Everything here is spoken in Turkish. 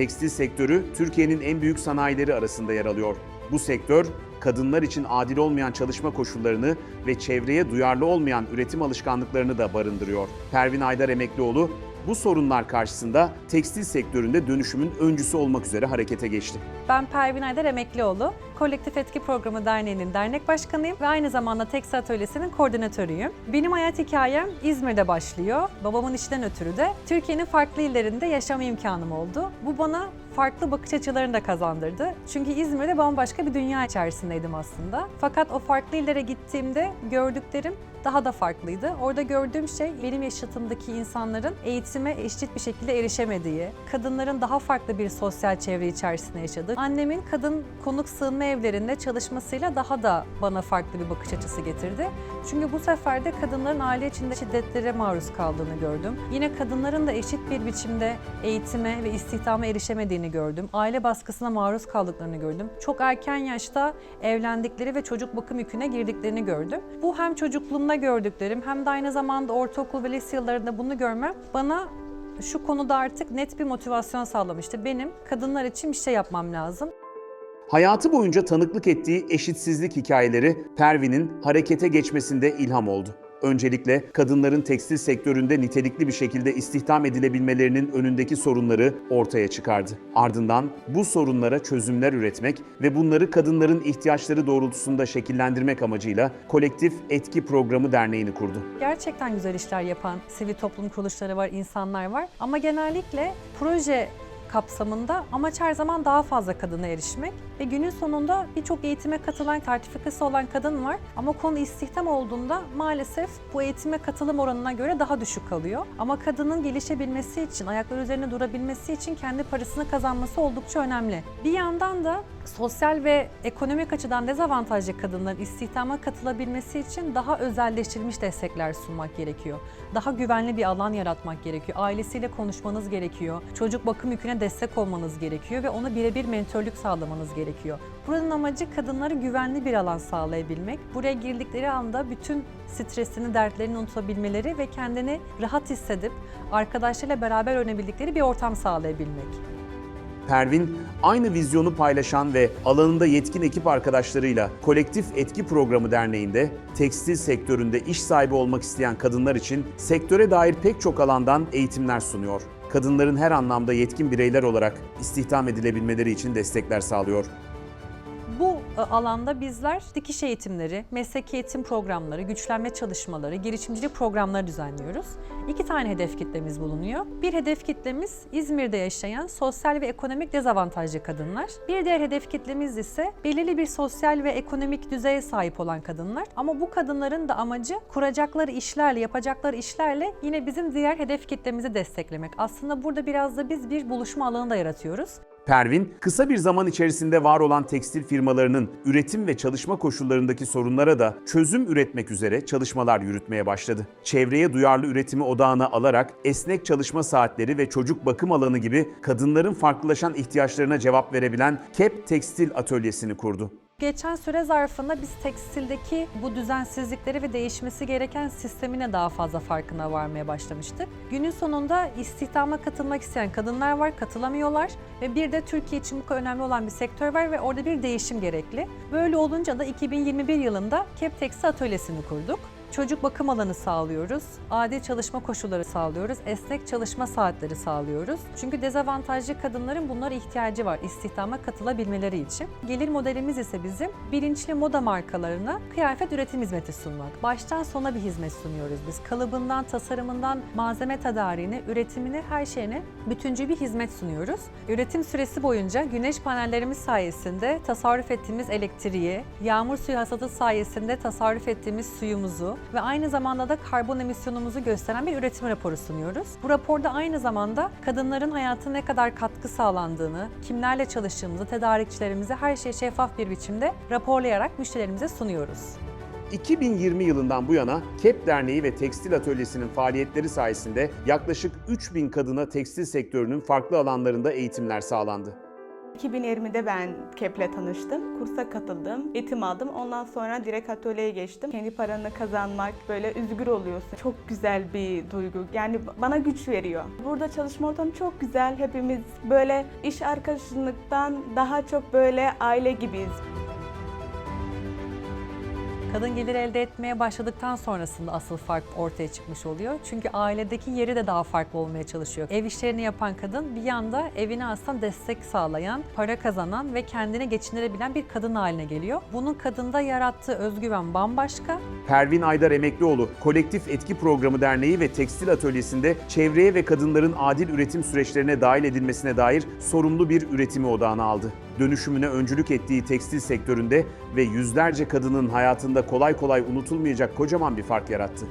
Tekstil sektörü Türkiye'nin en büyük sanayileri arasında yer alıyor. Bu sektör kadınlar için adil olmayan çalışma koşullarını ve çevreye duyarlı olmayan üretim alışkanlıklarını da barındırıyor. Pervin Aydar Emeklioğlu bu sorunlar karşısında tekstil sektöründe dönüşümün öncüsü olmak üzere harekete geçti. Ben Pervin Aydar Emeklioğlu. Kolektif Etki Programı Derneği'nin dernek başkanıyım ve aynı zamanda Tekstil Atölyesi'nin koordinatörüyüm. Benim hayat hikayem İzmir'de başlıyor. Babamın işinden ötürü de Türkiye'nin farklı illerinde yaşama imkanım oldu. Bu bana farklı bakış açılarını da kazandırdı. Çünkü İzmir'de bambaşka bir dünya içerisindeydim aslında. Fakat o farklı illere gittiğimde gördüklerim daha da farklıydı. Orada gördüğüm şey benim yaşıtımdaki insanların eğitime eşit bir şekilde erişemediği, kadınların daha farklı bir sosyal çevre içerisinde yaşadığı, annemin kadın konuk sığınma evlerinde çalışmasıyla daha da bana farklı bir bakış açısı getirdi. Çünkü bu sefer de kadınların aile içinde şiddetlere maruz kaldığını gördüm. Yine kadınların da eşit bir biçimde eğitime ve istihdama erişemediğini gördüm. Aile baskısına maruz kaldıklarını gördüm. Çok erken yaşta evlendikleri ve çocuk bakım yüküne girdiklerini gördüm. Bu hem çocukluğumda gördüklerim hem de aynı zamanda ortaokul ve lise yıllarında bunu görmem bana şu konuda artık net bir motivasyon sağlamıştı. Benim kadınlar için bir şey yapmam lazım. Hayatı boyunca tanıklık ettiği eşitsizlik hikayeleri Pervin'in harekete geçmesinde ilham oldu. Öncelikle kadınların tekstil sektöründe nitelikli bir şekilde istihdam edilebilmelerinin önündeki sorunları ortaya çıkardı. Ardından bu sorunlara çözümler üretmek ve bunları kadınların ihtiyaçları doğrultusunda şekillendirmek amacıyla Kolektif Etki Programı Derneği'ni kurdu. Gerçekten güzel işler yapan sivil toplum kuruluşları var, insanlar var. Ama genellikle proje kapsamında amaç her zaman daha fazla kadına erişmek ve günün sonunda birçok eğitime katılan, sertifikası olan kadın var ama konu istihdam olduğunda maalesef bu eğitime katılım oranına göre daha düşük kalıyor. Ama kadının gelişebilmesi için, ayakları üzerine durabilmesi için kendi parasını kazanması oldukça önemli. Bir yandan da sosyal ve ekonomik açıdan dezavantajlı kadınların istihdama katılabilmesi için daha özelleştirilmiş destekler sunmak gerekiyor. Daha güvenli bir alan yaratmak gerekiyor. Ailesiyle konuşmanız gerekiyor. Çocuk bakım yüküne destek olmanız gerekiyor ve ona birebir mentörlük sağlamanız gerekiyor. Buranın amacı kadınlara güvenli bir alan sağlayabilmek. Buraya girdikleri anda bütün stresini, dertlerini unutabilmeleri ve kendini rahat hissedip arkadaşlarıyla beraber oynayabildikleri bir ortam sağlayabilmek. Pervin, aynı vizyonu paylaşan ve alanında yetkin ekip arkadaşlarıyla Kolektif Etki Programı Derneği'nde tekstil sektöründe iş sahibi olmak isteyen kadınlar için sektöre dair pek çok alandan eğitimler sunuyor. Kadınların her anlamda yetkin bireyler olarak istihdam edilebilmeleri için destekler sağlıyor. E, alanda bizler dikiş eğitimleri, meslek eğitim programları, güçlenme çalışmaları, girişimcilik programları düzenliyoruz. İki tane hedef kitlemiz bulunuyor. Bir hedef kitlemiz İzmir'de yaşayan sosyal ve ekonomik dezavantajlı kadınlar. Bir diğer hedef kitlemiz ise belirli bir sosyal ve ekonomik düzeye sahip olan kadınlar. Ama bu kadınların da amacı kuracakları işlerle, yapacakları işlerle yine bizim diğer hedef kitlemizi desteklemek. Aslında burada biraz da biz bir buluşma alanı da yaratıyoruz. Pervin, kısa bir zaman içerisinde var olan tekstil firmalarının üretim ve çalışma koşullarındaki sorunlara da çözüm üretmek üzere çalışmalar yürütmeye başladı. Çevreye duyarlı üretimi odağına alarak esnek çalışma saatleri ve çocuk bakım alanı gibi kadınların farklılaşan ihtiyaçlarına cevap verebilen KEP Tekstil Atölyesi'ni kurdu. Geçen süre zarfında biz tekstildeki bu düzensizlikleri ve değişmesi gereken sistemine daha fazla farkına varmaya başlamıştık. Günün sonunda istihdama katılmak isteyen kadınlar var, katılamıyorlar ve bir de Türkiye için bu kadar önemli olan bir sektör var ve orada bir değişim gerekli. Böyle olunca da 2021 yılında Kep Tekstil Atölyesi'ni kurduk. Çocuk bakım alanı sağlıyoruz, adil çalışma koşulları sağlıyoruz, esnek çalışma saatleri sağlıyoruz. Çünkü dezavantajlı kadınların bunlara ihtiyacı var istihdama katılabilmeleri için. Gelir modelimiz ise bizim bilinçli moda markalarına kıyafet üretim hizmeti sunmak. Baştan sona bir hizmet sunuyoruz biz. Kalıbından, tasarımından, malzeme tedariğine, üretimine, her şeyine bütüncül bir hizmet sunuyoruz. Üretim süresi boyunca güneş panellerimiz sayesinde tasarruf ettiğimiz elektriği, yağmur suyu hasadı sayesinde tasarruf ettiğimiz suyumuzu, ve aynı zamanda da karbon emisyonumuzu gösteren bir üretim raporu sunuyoruz. Bu raporda aynı zamanda kadınların hayatına ne kadar katkı sağlandığını, kimlerle çalıştığımızı, tedarikçilerimize her şeyi şeffaf bir biçimde raporlayarak müşterilerimize sunuyoruz. 2020 yılından bu yana KEP Derneği ve Tekstil Atölyesi'nin faaliyetleri sayesinde yaklaşık 3000 kadına tekstil sektörünün farklı alanlarında eğitimler sağlandı. 2020'de ben KEP'le tanıştım. Kursa katıldım, eğitim aldım. Ondan sonra direkt atölyeye geçtim. Kendi paranı kazanmak, böyle üzgür oluyorsun. Çok güzel bir duygu. Yani bana güç veriyor. Burada çalışma ortamı çok güzel. Hepimiz böyle iş arkadaşlıktan daha çok böyle aile gibiyiz. Kadın gelir elde etmeye başladıktan sonrasında asıl fark ortaya çıkmış oluyor. Çünkü ailedeki yeri de daha farklı olmaya çalışıyor. Ev işlerini yapan kadın bir yanda evine aslında destek sağlayan, para kazanan ve kendine geçindirebilen bir kadın haline geliyor. Bunun kadında yarattığı özgüven bambaşka. Pervin Aydar Emeklioğlu, Kolektif Etki Programı Derneği ve Tekstil Atölyesi'nde çevreye ve kadınların adil üretim süreçlerine dahil edilmesine dair sorumlu bir üretimi odağına aldı. Dönüşümüne öncülük ettiği tekstil sektöründe ve yüzlerce kadının hayatında kolay kolay unutulmayacak kocaman bir fark yarattı.